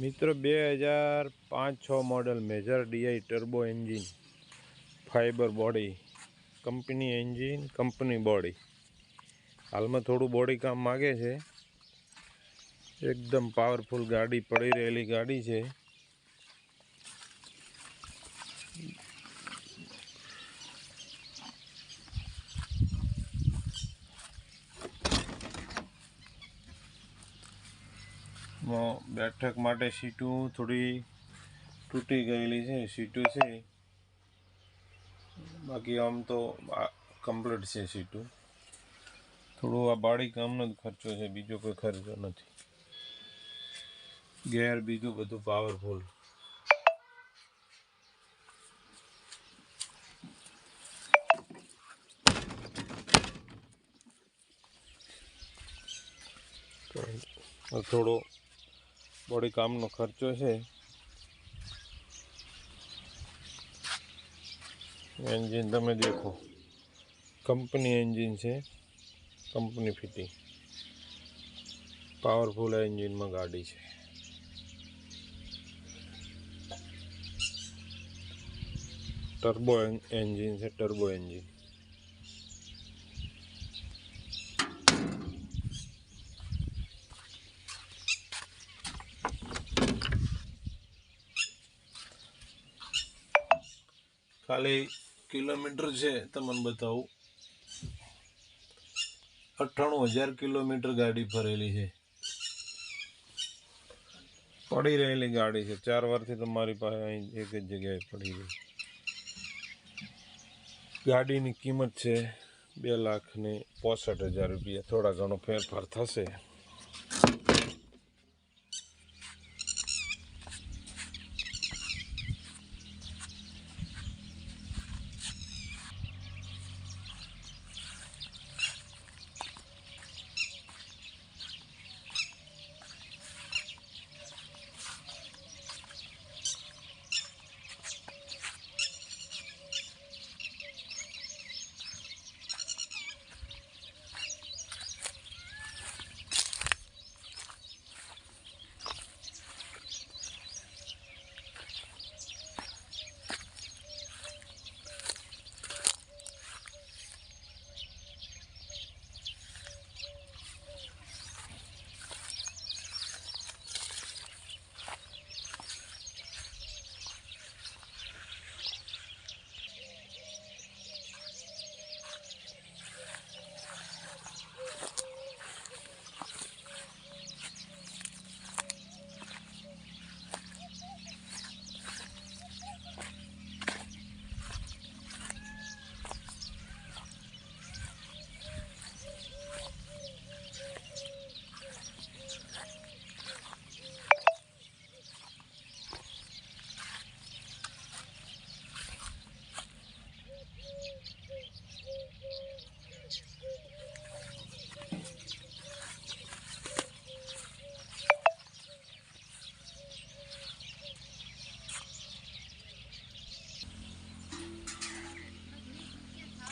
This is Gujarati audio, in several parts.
મિત્રો, બે હજાર પાંચ છ model major DI turbo engine fibre body company engine company body હાલમાં થોડું બોડી કામ માગે છે. એકદમ પાવરફુલ ગાડી, પડી રહેલી ગાડી છે. બેઠક માટે સીટું થોડી તૂટી ગયેલી છે, સીટું છે. બાકી આમ તો કમ્પ્લીટ છે સીટું. થોડું આ બાળી કામનો જ ખર્ચો છે, બીજો કોઈ ખર્ચો નથી. ગેર બીજું બધું પાવરફુલ થોડો બોડી કામનો ખર્ચો છે. એન્જિન તમે દેખો. કંપની એન્જિન છે. Company fitting. પાવરફુલ એન્જિનમાં ગાડી છે. ટર્બો એન્જિન છે, ટર્બો એન્જિન. ખાલી કિલોમીટર છે, તમને બતાવું. અઠ્ઠાણું હજાર કિલોમીટર ગાડી ફરેલી છે. પડી રહેલી ગાડી છે. ચાર વારથી તમારી પાસે અહીં એક જ જગ્યાએ પડી રહી. ગાડીની કિંમત છે બે લાખ ને પોસઠ હજાર રૂપિયા. થોડા ઘણો ફેરફાર થશે.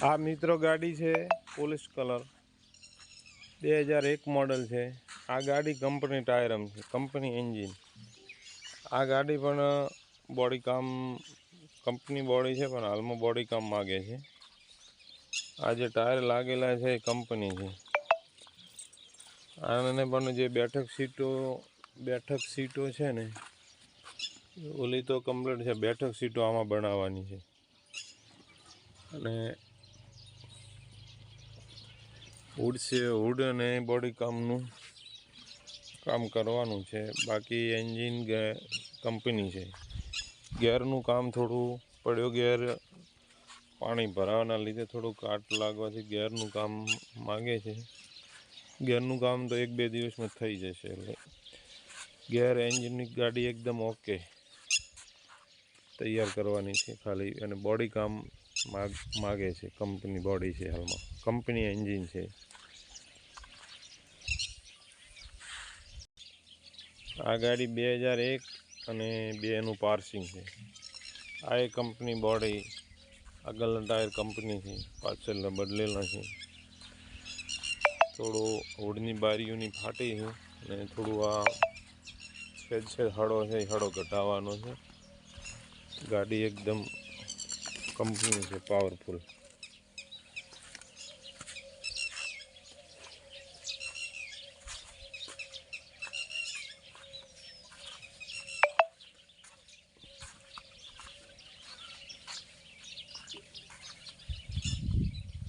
આ મિત્રો ગાડી છે પોલીસ કલર. બે હજાર એક મોડલ છે. આ ગાડી કંપની ટાયરમ છે, કંપની એન્જિન. આ ગાડી પણ બોડી કામ કંપની બોડી છે પણ હાલમાં બોડી કામ માગે છે. આ જે ટાયર લાગેલા છે એ કંપની છે. આને પણ જે બેઠક સીટો બેઠક સીટો છે ને, ઓલી તો કમ્પ્લીટ છે, બેઠક સીટો આમાં બનાવવાની છે. અને હુડ છે હુડ અને બોડી કામનું કામ કરવાનું છે. બાકી એન્જિન કંપની છે. ગેરનું કામ થોડું પડ્યો ગેર પાણી ભરાવાના લીધે થોડું કાટ લાગવાથી ગેરનું કામ માગે છે. ગેરનું કામ તો એક બે દિવસમાં થઈ જશે એટલે ગેર એન્જિનની ગાડી એકદમ ઓકે તૈયાર કરવાની છે ખાલી. અને બોડી કામ માગ, માગે છે, કંપની બોડી છે હાલમાં. કંપની એન્જિન છે. આ ગાડી બે હજાર એક અને બેનું પાર્સિંગ છે. આ એ કંપની બોડી આગળના ટાયર કંપની છે, પાછળના બદલેલા છે. થોડું હોડની બારીઓની ફાટી છે અને થોડું આ છેદ છેદ હળો છે હળો ઘટાડવાનો છે. ગાડી એકદમ કંપની છે પાવરફુલ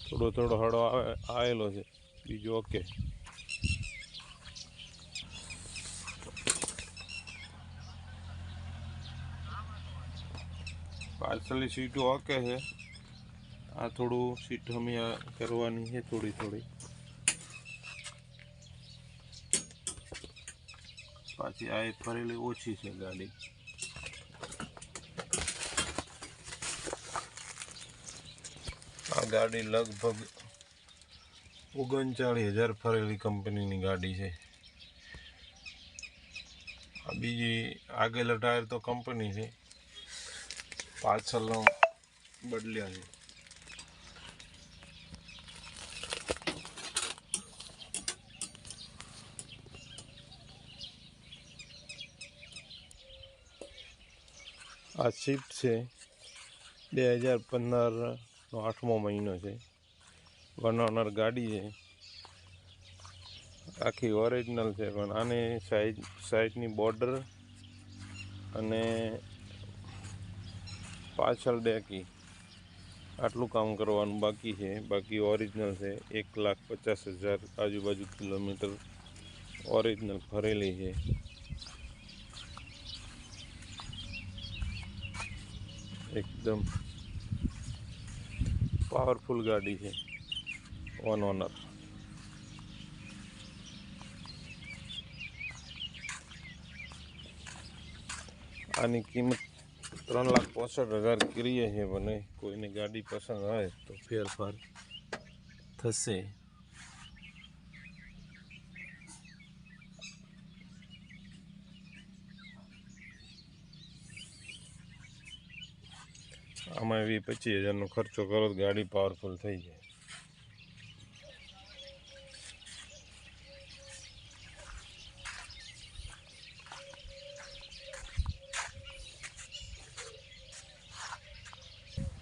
થોડો થોડો હળો આવે આવેલો છે બીજું ઓકે પાછળની સીટો ઓકે છે. આ થોડું સીટ અમે કરવાની છે થોડી થોડી. પાછી આ ફરેલી ઓછી છે ગાડી. આ ગાડી લગભગ ઓગણચાળીસ હજાર ફરેલી કંપનીની ગાડી છે. આ બીજી આગેલા ટાયર તો કંપની છે. પાછળનો બદલ્યા છે. આ શિફ્ટ છે. બે હજાર પંદરનો આઠમો મહિનો છે. વન ઓનર ગાડી છે. આખી ઓરિજિનલ છે, પણ આની સાઈડ સાઈડની બોર્ડર અને પાછળ ડેકી આટલું કામ કરવાનું બાકી છે. બાકી ઓરિજિનલ છે. એક લાખ પચાસ હજાર આજુબાજુ કિલોમીટર ઓરિજિનલ ફરેલી છે. એકદમ પાવરફુલ ગાડી છે. વન ઓનર આની કિંમત ત્રણ લાખ પોસઠ હજાર કરીએ છે મને કોઈને ગાડી પસંદ આવે તો ફેરફાર થશે. આમાં એવી પચીસ હજારનો ખર્ચો કરો તો ગાડી પાવરફુલ થઈ જાય.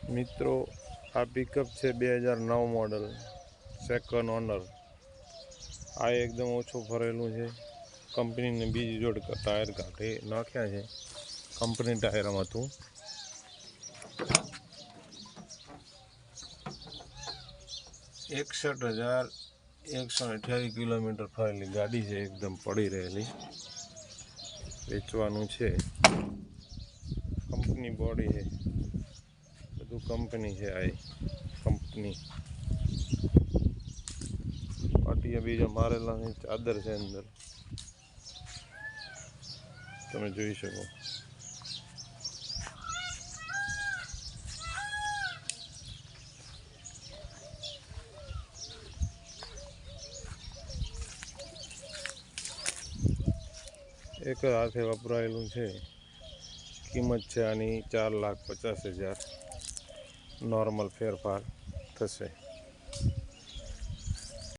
મિત્રો, આ પિકઅપ છે બે હજાર નવ મોડલ સેકન્ડ ઓનર આ એકદમ ઓછું ફરેલું છે. કંપનીને બીજી જોડ ટાયર કાઢી નાખ્યા છે. કંપની ટાયરમાં હતું. એકસઠ હજાર એકસો અઠ્યાવીસ કિલોમીટર ફરેલી ગાડી છે, એકદમ પડી રહેલી. વેચવાનું છે. કંપની બોડી છે. કંપની છે આ કંપની. પાટિયા બીજા મારેલા છે ચાદર છે અંદર. તમે જોઈ શકો. એક હાથે વપરાયેલું છે. કિંમત છે આની ચાર લાખ પચાસ હજાર. નોર્મલ ફેરફાર થશે.